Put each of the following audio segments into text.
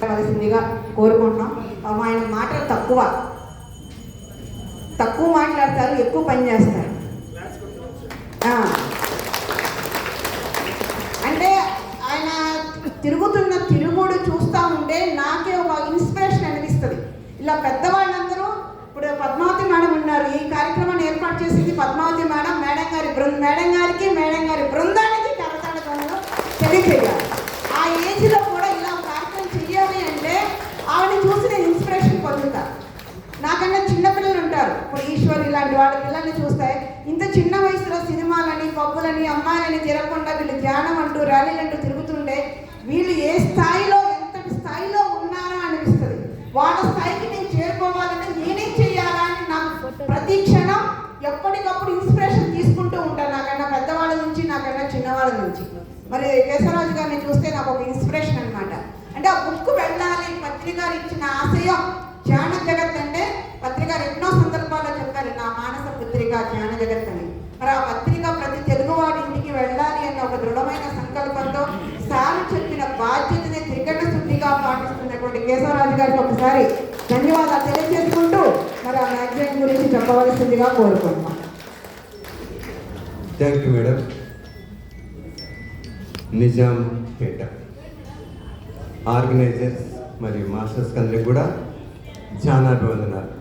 కావాల్సిందిగా కోరుకుంటున్నాం. ఆయన మాటలు తక్కువ. తక్కువ మాట్లాడతారు ఎక్కువ పని చేస్తారు. అంటే ఆయన తిరుగుతున్న తిరుగుడు చూస్తూ ఉంటే నాకే ఒక ఇన్స్పిరేషన్ అనిపిస్తుంది. ఇలా పెద్దవాళ్ళందరూ ఇప్పుడు పద్మావతి మేడం ఉన్నారు. ఈ కార్యక్రమాన్ని ఏర్పాటు చేసింది పద్మావతి మేడం. మేడం గారి బృంద మేడం గారికి మేడం గారి బృందానికి కరతాళ తెలియజేయాలి ఆ ఏజ్లో కూడా ఇలా ఒక కార్యక్రమం చెయ్యాలి అంటే ఆవిడని చూసి నేను ఇన్స్పిరేషన్ పొందుతా నాకన్నా చిన్న పిల్లలు ఉంటారు ఇప్పుడు ఈశ్వర్ ఇలాంటి వాళ్ళ పిల్లల్ని చూస్తే ఇంత చిన్న వయసులో సినిమాలని పబ్బులని అమ్మాయిలని తిరగకుండా వీళ్ళు ధ్యానం అంటూ ర్యాలీలు అంటూ తిరుగుతుంటే వీళ్ళు ఏ స్థాయిలో ఎంతటి స్థాయిలో ఉన్నారా అనిపిస్తుంది. వాళ్ళ స్థాయికి నేను చేరుకోవాలంటే నేనేం చేయాలా అని నాకు ప్రతి క్షణం ఎప్పటికప్పుడు ఇన్స్పిరేషన్ తీసుకుంటూ ఉంటాను. నాకన్నా పెద్దవాళ్ళ నుంచి నాకన్నా చిన్నవాళ్ళ నుంచి. మరి కేశవరాజు గారిని చూస్తే నాకు ఒక ఇన్స్పిరేషన్ అన్నమాట. అంటే ఆ బుక్ వెళ్ళాలి పత్రిక ఇచ్చిన ఆశయం ధ్యాన జగత్ గారు ఎన్నో సందర్భాల్లో చెప్పారు నా మానస పత్రిక జ్ఞాన జగత్ అని మరి ఆ పత్రిక ప్రతి తెలుగువాడి ఇంటికి వెళ్ళాలి అన్న ఒక దృఢమైన సంకల్పంతో సార్ చెప్పిన బాధ్యతని త్రికట శుద్ధిగా పాటిస్తున్నటువంటి కేశవరాజు గారికి ఒకసారి ధన్యవాదాలు తెలియజేసుకుంటూ మరి ఆ మ్యాగజైన్ గురించి చెప్పవలసిందిగా కోరుకుంటున్నాం. Thank you madam Nizam Peta. Organisers మరియు మాస్టర్స్ అందరికి కూడా చాలా అభివందనాలు.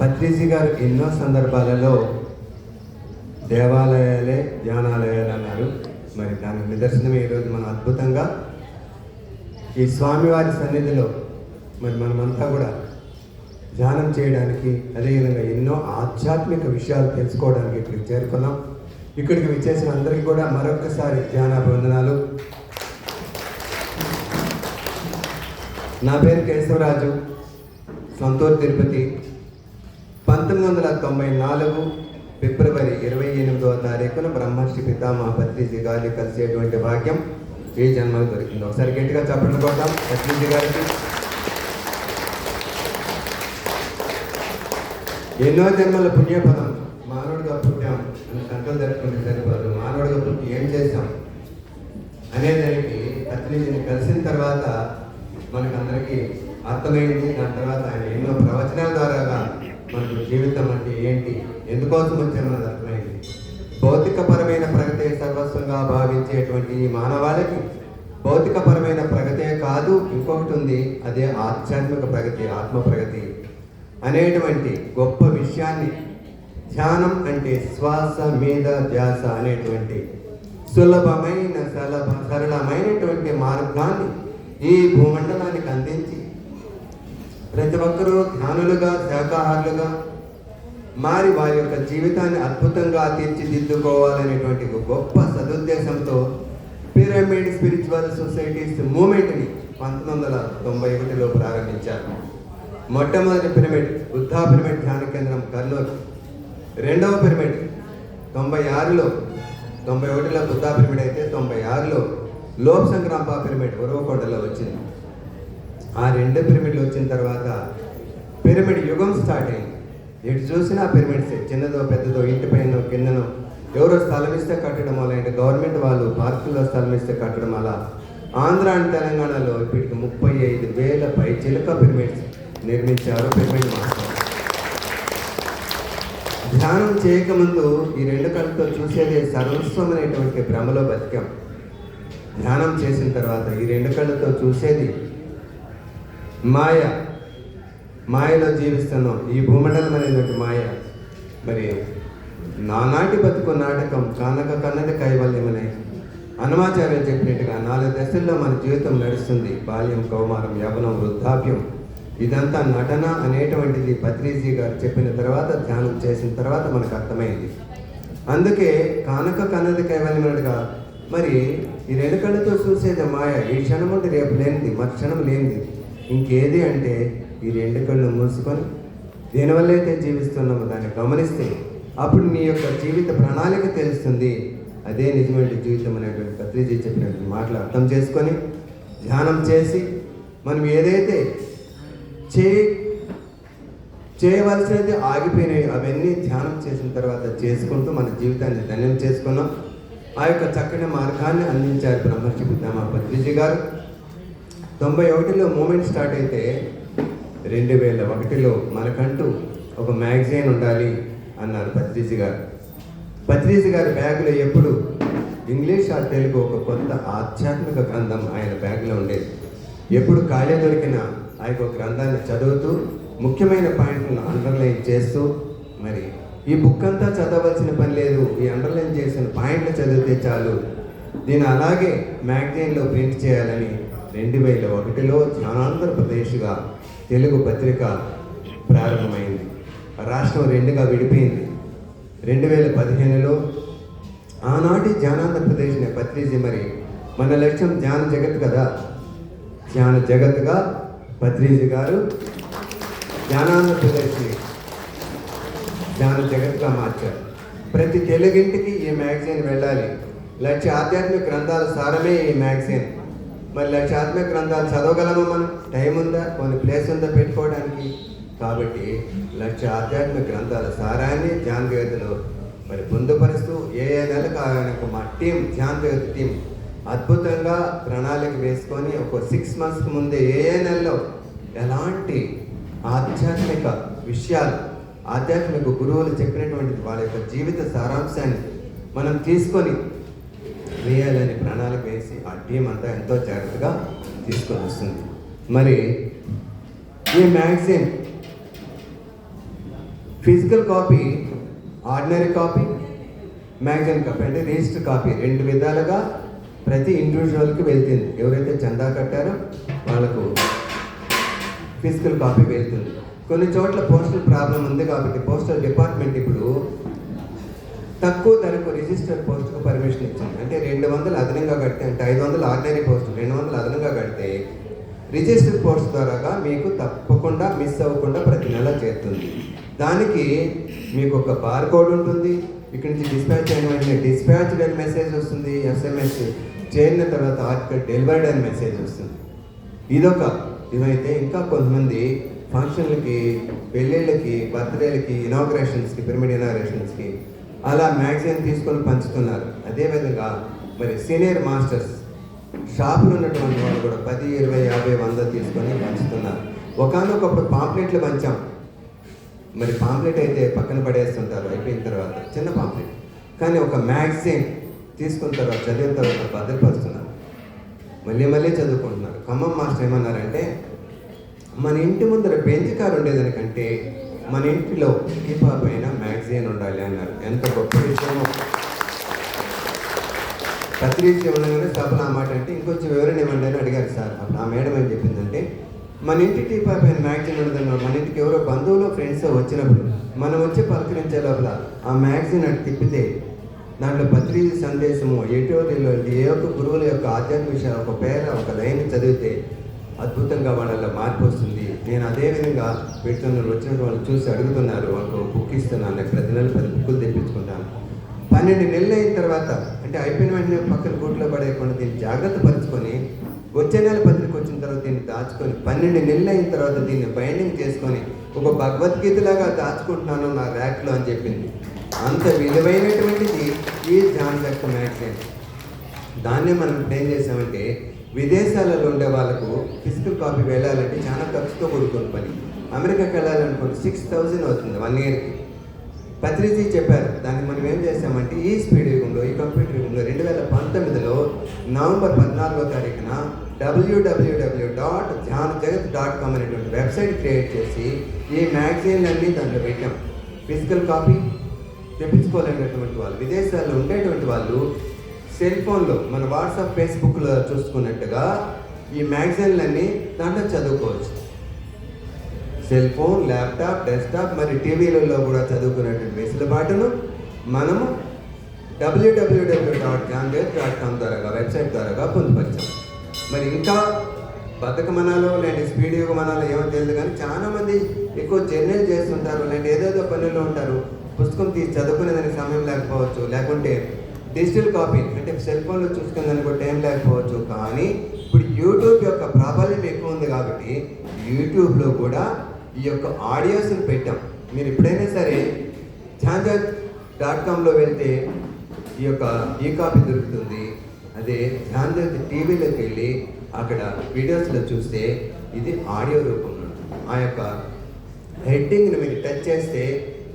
పత్రిజీ గారు ఎన్నో సందర్భాలలో దేవాలయాలే ధ్యానాలయాలు అన్నారు. మరి దాని నిదర్శనం ఈరోజు మనం అద్భుతంగా ఈ స్వామివారి సన్నిధిలో మరి మనమంతా కూడా ధ్యానం చేయడానికి అదేవిధంగా ఎన్నో ఆధ్యాత్మిక విషయాలు తెలుసుకోవడానికి ఇక్కడికి చేరుకున్నాం. ఇక్కడికి విచ్చేసిన అందరికీ కూడా మరొకసారి ధ్యానాభివందనాలు నా పేరు కేశవరాజు సంతోష్ తిరుపతి పంతొమ్మిది వందల తొంభై నాలుగు ఫిబ్రవరి ఇరవై ఎనిమిదవ తారీఖున బ్రహ్మర్షి పితామహ పత్రిజీ గారి కలిసేటువంటి భాగ్యం ఈ జన్మకు దొరికింది. ఒకసారి గట్టిగా చప్పట్లు కొట్టాం పత్రిజీ గారికి. ఎన్నో జన్మల పుణ్యఫలం. మానవుడిగా పుట్టాం అని సంకల్ జరుపుకుంటే సరిపోదు. మానవుడిగా పుట్టి ఏం చేశాం అనేదానికి పత్రిజీని కలిసిన తర్వాత మనకందరికీ అర్థమైంది. దాని తర్వాత ఆయన ఎన్నో ప్రవచనాల ద్వారా మనకు జీవితం అంటే ఏంటి? ఎందుకోసం వచ్చామన్నది అర్థమైంది. భౌతికపరమైన ప్రగతే సర్వస్వంగా భావించేటువంటి ఈ మానవాళికి భౌతికపరమైన ప్రగతే కాదు ఇంకొకటి ఉంది అదే ఆధ్యాత్మిక ప్రగతి ఆత్మ ప్రగతి అనేటువంటి గొప్ప విషయాన్ని ధ్యానం అంటే శ్వాస మీద ధ్యాస అనేటువంటి సులభమైన సలభ సరళమైనటువంటి మార్గాన్ని ఈ భూమండలానికి అందించి ప్రతి ఒక్కరూ ధ్యానులుగా శాకాహారులుగా మారి వారి యొక్క జీవితాన్ని అద్భుతంగా తీర్చిదిద్దుకోవాలనేటువంటి గొప్ప సదుద్దేశంతో పిరమిడ్ స్పిరిచువల్ సొసైటీస్ మూమెంట్ని పంతొమ్మిది వందల తొంభై ఒకటిలో ప్రారంభించారు. మొట్టమొదటి పిరమిడ్ బుద్ధా పిరమిడ్ ధ్యాన కేంద్రం కర్నూలు. రెండవ పిరమిడ్ తొంభై ఆరులో తొంభై ఒకటిలో బుద్ధా పిరమిడ్ అయితే తొంభై ఆరులో లోక్ సంగ్రాంప పిరమిడ్ ఉరవకొండలో వచ్చింది. ఆ రెండు పిరమిడ్లు వచ్చిన తర్వాత పిరమిడ్ యుగం స్టార్ట్ అయింది. ఎటు చూసినా పిరమిడ్స్ చిన్నదో పెద్దదో ఇంటి పైన కిందనో ఎవరో స్థలం ఇస్తే కట్టడం అంటే గవర్నమెంట్ వాళ్ళు పార్కుల్లో స్థలం ఇస్తే కట్టడం అలా ఆంధ్ర అండ్ తెలంగాణలో ఇప్పటికి ముప్పై ఐదు వేల పై చిలక పిరమిడ్స్ నిర్మించారు పిరమిడ్ మాస్టర్. ధ్యానం చేయకముందు ఈ రెండు కళ్ళతో చూసేది సర్వస్వం అనేటువంటి భ్రమలో బతికాం. ధ్యానం చేసిన తర్వాత ఈ రెండు కళ్ళతో చూసేది మాయ మాయలో జీవిస్తున్నాం. ఈ భూమండలం అనేటువంటి మాయ. మరి నానాటి బతుకు నాటకం కానక కన్నది కైవల్యమనే హనుమాచార్యం చెప్పినట్టుగా నాలుగు దశల్లో మన జీవితం నడుస్తుంది. బాల్యం కౌమారం యవనం వృద్ధాప్యం. ఇదంతా నటన అనేటువంటిది పత్రిజీ గారు చెప్పిన తర్వాత ధ్యానం చేసిన తర్వాత మనకు అర్థమైంది. అందుకే కానక కన్నది కైవల్యమన్నట్టుగా మరి ఈ రెండు కళ్ళతో చూసేది మాయ. ఈ క్షణం ఉంటే రేపు లేనిది మరు క్షణం లేనిది. ఇంకేది అంటే ఈ రెండు కళ్ళు మూసుకొని దేనివల్ల అయితే జీవిస్తున్నామో దాన్ని గమనిస్తే అప్పుడు నీ యొక్క జీవిత ప్రణాళిక తెలుస్తుంది. అదే నిజమైన జీవితం అనేటువంటి పత్రిజీ చెప్పినటువంటి మాటలు అర్థం చేసుకొని ధ్యానం చేసి మనం ఏదైతే చే చేయవలసినది ఆగిపోయినాయి అవన్నీ ధ్యానం చేసిన తర్వాత చేసుకుంటూ మన జీవితాన్ని ధన్యం చేసుకున్నాం. ఆ యొక్క చక్కని మార్గాన్ని అందించారు బ్రహ్మర్షి బుద్ధమ్మ పత్రిజీ గారు. తొంభై ఒకటిలో మూమెంట్ స్టార్ట్ అయితే రెండు వేల ఒకటిలో మనకంటూ ఒక మ్యాగజైన్ ఉండాలి అన్నారు పత్రిజీ గారు. పత్రిజీ గారి బ్యాగులో ఎప్పుడు ఇంగ్లీష్ ఆ తెలుగు ఒక కొత్త ఆధ్యాత్మిక గ్రంథం ఆయన బ్యాగ్లో ఉండేది. ఎప్పుడు ఖాళీ దొరికిన ఆ యొక్క గ్రంథాన్ని చదువుతూ ముఖ్యమైన పాయింట్లను అండర్లైన్ చేస్తూ మరి ఈ బుక్ అంతా చదవలసిన పని లేదు ఈ అండర్లైన్ చేసిన పాయింట్లు చదివితే చాలు దీన్ని అలాగే మ్యాగజైన్లో ప్రింట్ చేయాలని రెండు వేల ఒకటిలో ధ్యానాంధ్రప్రదేశ్గా తెలుగు పత్రిక ప్రారంభమైంది. రాష్ట్రం రెండుగా విడిపోయింది. రెండు వేల పదిహేనులో ఆనాటి ధ్యానాంధ్రప్రదేశ్ అనే పత్రిక మరి మన లక్ష్యం ధ్యాన జగత్ కదా. ధ్యాన జగత్గా పత్రిజీ గారు ధ్యానాంధ్రప్రదేశ్ని ధ్యాన జగత్గా మార్చారు. ప్రతి తెలుగింటికి ఈ మ్యాగజైన్ వెళ్ళాలి. లక్ష ఆధ్యాత్మిక గ్రంథాల సారమే ఈ మ్యాగజైన్. మరి లక్షాత్మక గ్రంథాలు చదవగలమా మనం? టైం ఉందా? కొన్ని ప్లేస్ ఉందా పెట్టుకోవడానికి? కాబట్టి లక్ష ఆధ్యాత్మిక గ్రంథాల సారాన్ని ధ్యాన మరి పొందుపరుస్తూ ఏ ఏ నెలకు ఆయనకు మా టీం ధ్యాన టీం అద్భుతంగా ప్రణాళిక వేసుకొని ఒక సిక్స్ మంత్స్కి ముందే ఏ ఏ నెలలో ఎలాంటి ఆధ్యాత్మిక విషయాలు ఆధ్యాత్మిక గురువులు చెప్పినటువంటి వాళ్ళ యొక్క జీవిత సారాంశాన్ని మనం తీసుకొని వేయాలని ప్రణాళిక వేసి ఆ టీం అంతా ఎంతో జాగ్రత్తగా తీసుకొని వస్తుంది. మరి ఈ magazine physical copy ordinary copy magazine copy అంటే రిజిస్టర్ కాపీ రెండు విధాలుగా ప్రతి ఇండివిజువల్కి వెళ్తుంది. ఎవరైతే చందా కట్టారో వాళ్ళకు ఫిజికల్ కాపీ వెళ్తుంది. కొన్ని చోట్ల పోస్టల్ ప్రాబ్లం ఉంది కాబట్టి పోస్టల్ డిపార్ట్మెంట్ ఇప్పుడు తక్కువ ధరకు రిజిస్టర్డ్ పోస్టుకు పర్మిషన్ ఇచ్చింది అంటే రెండు వందలు అదనంగా కడితే అంటే ఐదు వందలు ఆర్డినరీ పోస్ట్ రెండు వందలు అదనంగా కడితే రిజిస్టర్ పోస్ట్ ద్వారాగా మీకు తప్పకుండా మిస్ అవ్వకుండా ప్రతి నెల చేరుతుంది. దానికి మీకు ఒక బార్ కోడ్ ఉంటుంది. ఇక్కడి నుంచి డిస్పాచ్ అయిన వెంటనే డిస్పాచ్డ్ అని మెసేజ్ వస్తుంది. ఎస్ఎంఎస్ చేరిన తర్వాత ఆర్టికల్ డెలివర్డ్ అని మెసేజ్ వస్తుంది. ఇదొక ఇవైతే ఇంకా కొంతమంది ఫంక్షన్లకి పెళ్ళిళ్ళకి బర్త్డేలకి ఇనాగ్రేషన్స్కి పిరమిడ్ ఇనాగ్రేషన్స్కి అలా మ్యాగజైన్ తీసుకొని పంచుతున్నారు. అదేవిధంగా మరి సీనియర్ మాస్టర్స్ షాపులు ఉన్నటువంటి వాళ్ళు కూడా పది ఇరవై యాభై వంద తీసుకొని పంచుతున్నారు. ఒకనొకప్పుడు పాంప్లెట్లు పంచాం. మరి పాంప్లెట్ అయితే పక్కన పడేస్తుంటారు అయిపోయిన తర్వాత చిన్న పాంప్లెట్. కానీ ఒక మ్యాగజైన్ తీసుకున్న తర్వాత చదివిన తర్వాత భద్రపరుస్తున్నారు. మళ్ళీ మళ్ళీ చదువుకుంటున్నారు. ఖమ్మం మాస్టర్ ఏమన్నారంటే మన ఇంటి ముందర బెంచ్ కారు ఉండేదానికంటే మన ఇంటిలో టీపా పైన మ్యాగజైన్ ఉండాలి అన్నారు. ఎంత గొప్ప విషయమో. పత్రిక ఉండగానే సభలో ఆ మాట అంటే ఇంకొంచెం వివరణ ఇవ్వండి అని అడిగారు సార్. అప్పుడు ఆ మేడం ఏం చెప్పిందంటే మన ఇంటి టీపా పైన మ్యాగజైన్ ఉండదన్నారు మన ఇంటికి ఎవరో బంధువులు ఫ్రెండ్స్ వచ్చినప్పుడు మనం వచ్చి పలకరించే లోపల ఆ మ్యాగజైన్ అటు తిప్పితే దాంట్లో పత్రిక సందేశము ఎటువంటి ఏ ఒక్క గురువుల యొక్క ఆధ్యాత్మిక విషయాలు ఒక పేర ఒక లైన్ చదివితే అద్భుతంగా వాళ్ళలో మార్పు వస్తుంది. నేను అదేవిధంగా పెడుతున్నారు వచ్చిన వాళ్ళు చూసి అడుగుతున్నారు వాళ్ళకు బుక్ ఇస్తున్నాను ప్రతి నెల పది బుక్కులు తెప్పించుకుంటాను. పన్నెండు నెలలు అయిన తర్వాత అంటే అయిపోయిన వెంటనే పక్కన గూట్లో పడేయకుండా దీన్ని జాగ్రత్త పరుచుకొని వచ్చే నెల పత్రిక వచ్చిన తర్వాత దీన్ని దాచుకొని పన్నెండు నెలలు అయిన తర్వాత దీన్ని బైండింగ్ చేసుకొని ఒక భగవద్గీతలాగా దాచుకుంటున్నాను నా ర్యాక్లో అని చెప్పింది. అంత విలువైనటువంటిది ఈ జాన్ యొక్క మ్యాగజైన్. దాన్నే మనం ఏం చేసామంటే విదేశాలలో ఉండే వాళ్ళకు ఫిజికల్ కాపీ వెళ్ళాలంటే చాలా ఖర్చుతో కూడుకున్న పని. అమెరికాకి వెళ్ళాలనుకోండి సిక్స్ థౌజండ్ అవుతుంది వన్ ఇయర్కి పత్రిజీ చెప్పారు. దానికి మనం ఏం చేసామంటే ఈ స్పీడ్ యుగంలో ఈ కంప్యూటర్ యుగంలో రెండు వేల పంతొమ్మిదిలో నవంబర్ పద్నాలుగో తారీఖున WWW dot Dhyan Jagat dot com అనేటువంటి వెబ్సైట్ క్రియేట్ చేసి ఈ మ్యాగజైన్లన్నీ దాంట్లో పెట్టాం. ఫిజికల్ కాపీ తెప్పించుకోలేనటువంటి వాళ్ళు విదేశాల్లో ఉండేటువంటి వాళ్ళు సెల్ ఫోన్లో మన వాట్సాప్ ఫేస్బుక్లో చూసుకున్నట్టుగా ఈ మ్యాగజైన్లన్నీ దాంట్లో చదువుకోవచ్చు. సెల్ ఫోన్ ల్యాప్టాప్ డెస్క్టాప్ మరి టీవీలలో కూడా చదువుకునేటువంటి వెసులుబాటును మనము డబ్ల్యూడబ్ల్యూడబ్ల్యూ డాట్ జాన్వేద్ డాట్ కామ్ ద్వారా వెబ్సైట్ ద్వారా పొందుపరిచాం. మరి ఇంకా బతకమనాలో లేని స్పీడ్ యుగమనాలో ఏమో తెలియదు కానీ చాలామంది ఎక్కువ జర్నీలు చేస్తుంటారు లేదంటే ఏదేదో పనుల్లో ఉంటారు పుస్తకం తీసి చదువుకునేదానికి సమయం లేకపోవచ్చు లేకుంటే డిజిటల్ కాపీ అంటే సెల్ ఫోన్లో చూసుకునే కూడా టైం లేకపోవచ్చు కానీ ఇప్పుడు యూట్యూబ్ యొక్క ప్రాబల్యం ఎక్కువ ఉంది కాబట్టి యూట్యూబ్లో కూడా ఈ యొక్క ఆడియోస్ని పెట్టాం. మీరు ఎప్పుడైనా సరే ఛాంజర్ డాట్ కామ్లో వెళ్తే ఈ యొక్క ఈ కాపీ దొరుకుతుంది. అదే ధ్యాన్ టీవీలోకి వెళ్ళి అక్కడ వీడియోస్లో చూస్తే ఇది ఆడియో రూపంలో. ఆ యొక్క హెడ్డింగ్ని మీరు టచ్ చేస్తే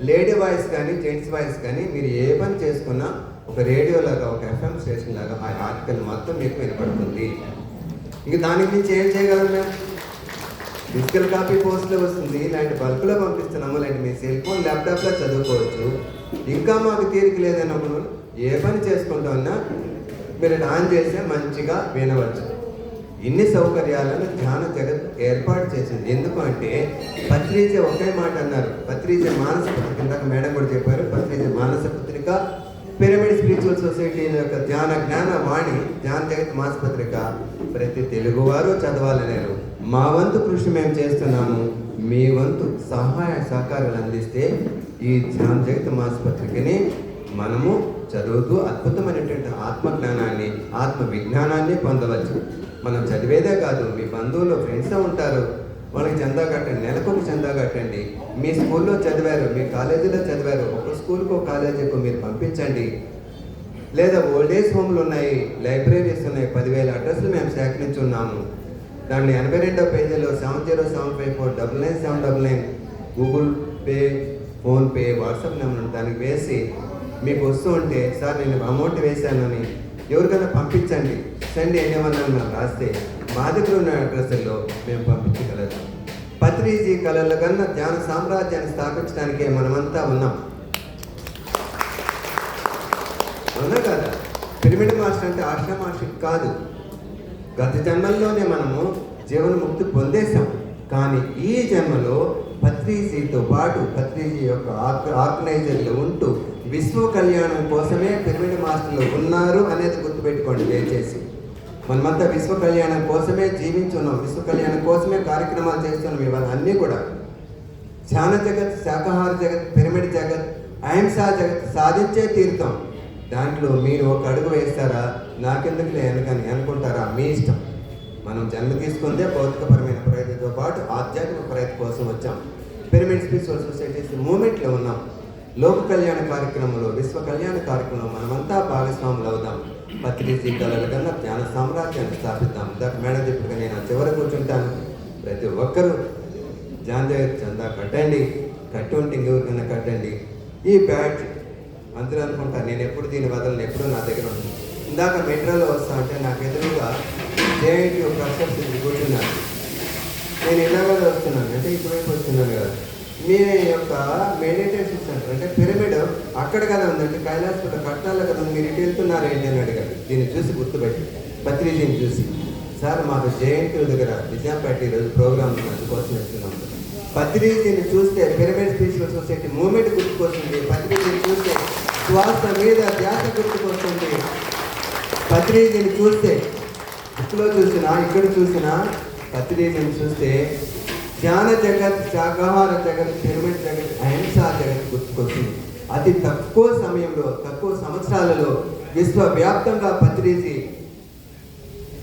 లేడీ వాయిస్ కానీ జెంట్స్ వాయిస్ కానీ మీరు ఏ పని చేసుకున్నా ఒక రేడియో లాగా ఒక ఎఫ్ఎం స్టేషన్ లాగా ఆ ఆర్టికల్ మొత్తం మీకు వినపడుతుంది. ఇంక దానికి నుంచి ఏం చేయగలం మేము ఫిజికల్ కాపీ పోస్ట్లో వస్తుంది ఇలాంటి బల్క్లో పంపిస్తున్నాము ఇలాంటి మీ సెల్ ఫోన్ ల్యాప్టాప్లో చదువుకోవచ్చు. ఇంకా మాకు తీరిక లేదన్నప్పుడు ఏ పని చేసుకుంటామన్నా మీరు ఆన్ చేస్తే మంచిగా వినవచ్చు. ఇన్ని సౌకర్యాలను ధ్యాన జగత్ ఏర్పాటు చేసింది. ఎందుకంటే పత్రిజ ఒకే మాట అన్నారు. పత్రిజ మానస పత్రిక ఇందాక మేడం కూడా చెప్పారు పత్రిజ మానస పత్రిక పిరమిడ్ స్పిరిచువల్ సొసైటీ యొక్క ధ్యాన జ్ఞాన వాణి ధ్యాన జగత్ మాస పత్రిక ప్రతి తెలుగువారు చదవాలనేరు. మా వంతు కృషి మేము చేస్తున్నాము. మీ వంతు సహాయ సహకారాలు అందిస్తే ఈ ధ్యాన జగత్ మాస పత్రికని మనము చదువుతూ అద్భుతమైనటువంటి ఆత్మ జ్ఞానాన్ని ఆత్మ విజ్ఞానాన్ని పొందవచ్చు. మనం చదివేదే కాదు మీ బంధువులు ఫ్రెండ్స్ ఉంటారు. వాళ్ళకి చందా కట్టండి నెలకొక చందా కట్టండి. మీ స్కూల్లో చదివారు మీ కాలేజీలో చదివారు ఒక స్కూల్కి ఒక కాలేజీకి మీరు పంపించండి. లేదా ఓల్డ్ ఏజ్ హోమ్లు ఉన్నాయి లైబ్రరీస్ ఉన్నాయి పదివేల అడ్రస్లు మేము సేకరించి ఉన్నాము దాన్ని ఎనభై రెండో పేజీలో seven zero seven five four double nine seven double nine Google Pay PhonePe WhatsApp number దానికి వేసి మీకు వస్తూ ఉంటే సార్ నేను అమౌంట్ వేశానని ఎవరికైనా పంపించండి. సెండ్ ఏమన్నా నాకు రాస్తే మా దగ్గర ఉన్న అడ్రస్లో మేము పంపించగలరు పత్రిజీ కళల కన్నా ధ్యాన సామ్రాజ్యాన్ని స్థాపించడానికే మనమంతా ఉన్నాం. అవునా కదా? పిరమిడ్ మాస్టర్ అంటే ఆశ్రమాషిక్ కాదు. గత జన్మల్లోనే మనము జీవనముక్తి పొందేశాం. కానీ ఈ జన్మలో పత్రిజీతో పాటు పత్రిజీ యొక్క ఆర్గనైజర్లు ఉంటూ విశ్వ కళ్యాణం కోసమే పిరమిడ్ మాస్టర్లు ఉన్నారు అనేది గుర్తుపెట్టుకోండి దయచేసి. మనమంతా విశ్వ కళ్యాణం కోసమే జీవించున్నాం విశ్వ కళ్యాణం కోసమే కార్యక్రమాలు చేస్తున్నాం ఇవాళ అన్నీ కూడా. ధ్యాన జగత్ శాకాహార జగత్ పిరమిడ్ జగత్ అహింసా జగత్ సాధించే తీరుతాం దాంట్లో మీరు ఒక అడుగు వేస్తారా? నాకెందుకులే అనకని అనుకుంటారా? మీ ఇష్టం. మనం జన్మ తీసుకుందే భౌతికపరమైన ప్రయత్నంతో పాటు ఆధ్యాత్మిక ప్రయత్నం కోసం వచ్చాం. పిరమిడ్ స్పిరిచువల్ సొసైటీస్ మూమెంట్లో ఉన్నాం. లోక కళ్యాణ కార్యక్రమంలో విశ్వ కళ్యాణ కార్యక్రమంలో మనమంతా భాగస్వాములు అవుదాం. పత్రిజీ కళల కన్నా జ్ఞాన సామ్రాజ్యాన్ని స్థాపిద్దాం. దాకా మేడం చెప్పిన నేను చివర కూర్చుంటాను. ప్రతి ఒక్కరూ జాంజాయి చందా కట్టండి. కట్టి ఉంటే ఇంకెవరికైనా కట్టండి. ఈ బ్యాట్ అందరూ అనుకుంటారు నేను ఎప్పుడు దీని వదలను ఎప్పుడూ నా దగ్గర ఉంది ఇందాక మెట్రోలో వస్తా అంటే నాకు ఎదురుగా జేఐటి ఒక అక్షర్ కూర్చున్నాను నేను ఎలాగో వస్తున్నాను. అంటే ఇటువైపు వస్తున్నాను కదా. మీ యొక్క మెడిటేషన్ సెంటర్ అంటే పిరమిడ్ అక్కడ కదా ఉందంటే కైలాసపుర కట్టాల కదా మీరు ఇటు వెళ్తున్నారు ఏంటి అని అడిగాడు దీన్ని చూసి గుర్తుపెట్టి. పత్రిజీని చూసి. సార్ మాకు జేఎన్టీ దగ్గర నిజాంపేట ఈరోజు ప్రోగ్రామ్ అందుకోసం వెళ్తున్నాం. పత్రిజీని చూస్తే పిరమిడ్ స్పిరిచువల్ సొసైటీ మూమెంట్ గుర్తుకొస్తుంది. పత్రిజీని చూస్తే శ్వాస మీద ధ్యాస గుర్తుకొస్తుంది. పత్రిజీని చూస్తే ఇక్కడ చూసినా ఇక్కడ చూసినా పత్రిజీని చూస్తే ధ్యాన జగత్ శాకాహార జగత్ పిరమిడ్ జగత్ అహింసా జగత్ గుర్తుకొస్తుంది అతి తక్కువ సమయంలో తక్కువ సంవత్సరాలలో విశ్వవ్యాప్తంగా పత్రిజీ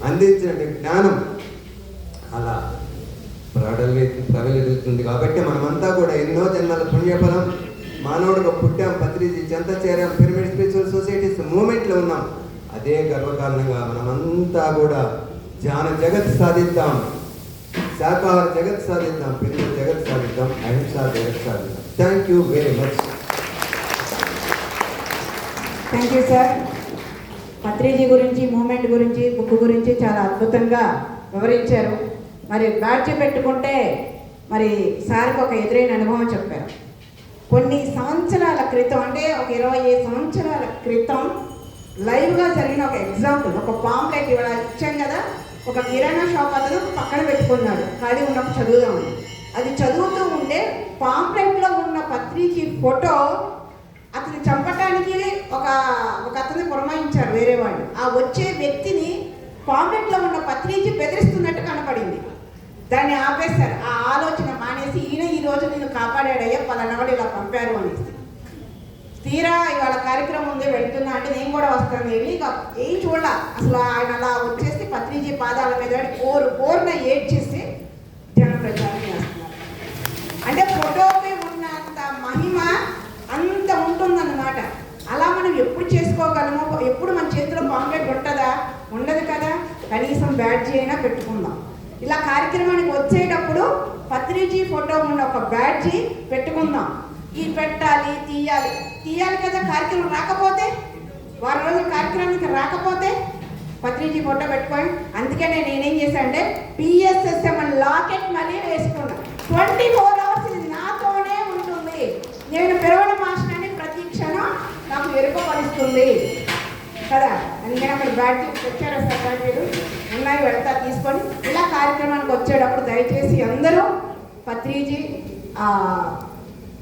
అందించిన జ్ఞానం అలా ప్రడలి ప్రబలిస్తుంది కాబట్టి మనమంతా కూడా ఎన్నో జన్మల పుణ్యఫలం మానవుడిగా పుట్టాం పత్రిజీ చెంత చేరాం పిరమిడ్ స్పిరిచువల్ సొసైటీస్ మూమెంట్లో ఉన్నాం. అదే గర్వకారణంగా మనమంతా కూడా ధ్యాన జగత్ సాధిద్దాం. శాకాహార జగత్ సాధిద్దాం పిరమిడ్ జగత్ సాధిద్దాం అహింస జగత్ సాధిద్దాం. Thank you very much thank you sir Patriji గురించి మూమెంట్ గురించి బుక్ గురించి చాలా అద్భుతంగా వివరించారు. మరి బ్యాడ్జ్ పెట్టుకుంటే మరి సార్కి ఒక ఎదురైన అనుభవం చెప్పారు. కొన్ని సంవత్సరాల క్రితం అంటే ఒక ఇరవై ఐదు సంవత్సరాల క్రితం లైవ్గా జరిగిన ఒక ఎగ్జాంపుల్ ఒక పాంప్లెట్ ఇవాళ ఇచ్చాం కదా? ఒక కిరాణా షాప్ అతను పక్కన పెట్టుకున్నాడు. ఖాళీ ఉన్నప్పుడు చదువుదామని అది చదువుతూ ఉంటే పాంప్లెట్లో ఉన్న పత్రిజీ ఫోటో అతను చంపటానికి ఒక ఒక అతను పురమాయించారు వేరే వాళ్ళు. ఆ వచ్చే వ్యక్తిని పాంప్లెట్లో ఉన్న పత్రిక బెదిరిస్తున్నట్టు కనపడింది. దాన్ని ఆపేశారు. ఆ ఆలోచన మానేసి ఈయన ఈ రోజు నేను కాపాడాడయ్యా పలానాడు ఇలా పంపారు అనేసి. తీరా ఇవాళ కార్యక్రమం ఉంది వెళ్తున్నా అంటే నేను కూడా వస్తాను వెళ్ళి ఇక ఏం చూడాల అసలు ఆయన అలా వచ్చేసి పత్రిజీ పాదాల మీద పోరు పోరున ఏడ్చేసి జన ప్రచారం చేస్తున్నారు. అంటే ఫోటోకి ఉన్నంత మహిమ అంత ఉంటుందన్నమాట. అలా మనం ఎప్పుడు చేసుకోగలము ఎప్పుడు మన చేతిలో పాంప్లెట్ ఉంటుందా? ఉండదు కదా. కనీసం బ్యాడ్జీ అయినా పెట్టుకుందాం. ఇలా కార్యక్రమానికి వచ్చేటప్పుడు పత్రిజీ ఫోటో ఉన్న ఒక బ్యాడ్జీ పెట్టుకుందాం. ఈ పెట్టాలి తీయాలి. తీయాలి కదా కార్యక్రమం రాకపోతే? వారం రోజుల కార్యక్రమానికి రాకపోతే? పత్రిజీ ఫోటో పెట్టుకొని అందుకే నేను నేనేం చేశాను అంటే పిఎస్ఎస్ఎం లాకెట్ మరీ వేసుకున్నా. ట్వంటీ ఫోర్ అవర్స్ ఇది నాతోనే ఉంటుంది. నేను పిరవడ మాస్టర్ని ప్రతి క్షణం నాకు ఎరుకపరుస్తుంది కదా? అందుకని అక్కడ బ్యాటరీ వచ్చారా సార్ బ్యాటరీలు ఉన్నాయి వెళ్తా తీసుకొని. ఇలా కార్యక్రమానికి వచ్చేటప్పుడు దయచేసి అందరూ పత్రిజీ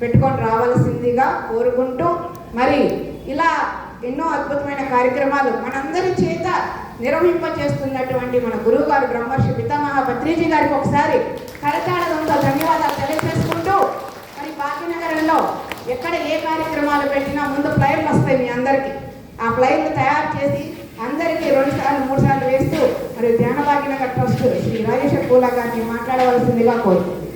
పెట్టుకొని రావాల్సిందిగా కోరుకుంటూ మరి ఇలా ఎన్నో అద్భుతమైన కార్యక్రమాలు మనందరి చే నిర్వహింప చేస్తున్నటువంటి మన గురువు గారు బ్రహ్మర్షి పితామహ పత్రిజీ గారికి ఒకసారి కరతాళంతో ధన్యవాదాలు తెలియజేసుకుంటూ మరి భాగ్యనగరంలో ఎక్కడ ఏ కార్యక్రమాలు పెట్టినా ముందు ఫ్లైర్లు వస్తాయి మీ అందరికీ. ఆ ఫ్లైర్లు తయారు చేసి అందరికీ రెండు సార్లు మూడు సార్లు వేస్తూ మరి ధ్యాన భాగ్యనగర్ ట్రస్ట్ శ్రీ రాజేశ్వర పూల గారిని మాట్లాడవలసిందిగా కోరుతుంది